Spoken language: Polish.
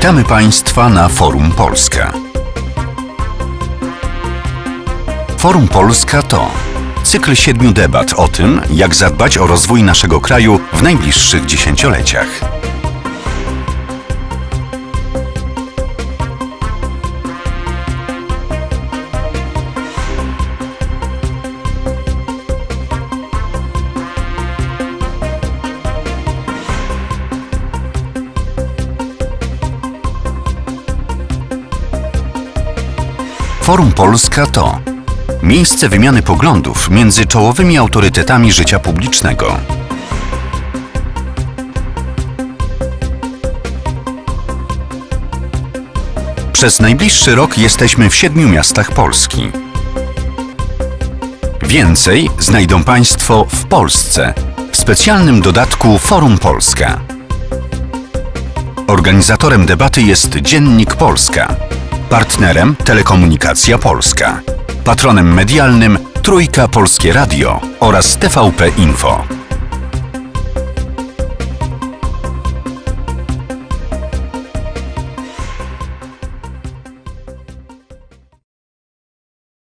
Witamy Państwa na Forum Polska. Forum Polska to cykl siedmiu debat o tym, jak zadbać o rozwój naszego kraju w najbliższych dziesięcioleciach. Forum Polska to miejsce wymiany poglądów między czołowymi autorytetami życia publicznego. Przez najbliższy rok jesteśmy w siedmiu miastach Polski. Więcej znajdą Państwo w Polsce w specjalnym dodatku Forum Polska. Organizatorem debaty jest Dziennik Polska. Partnerem Telekomunikacja Polska. Patronem medialnym Trójka Polskie Radio oraz TVP Info.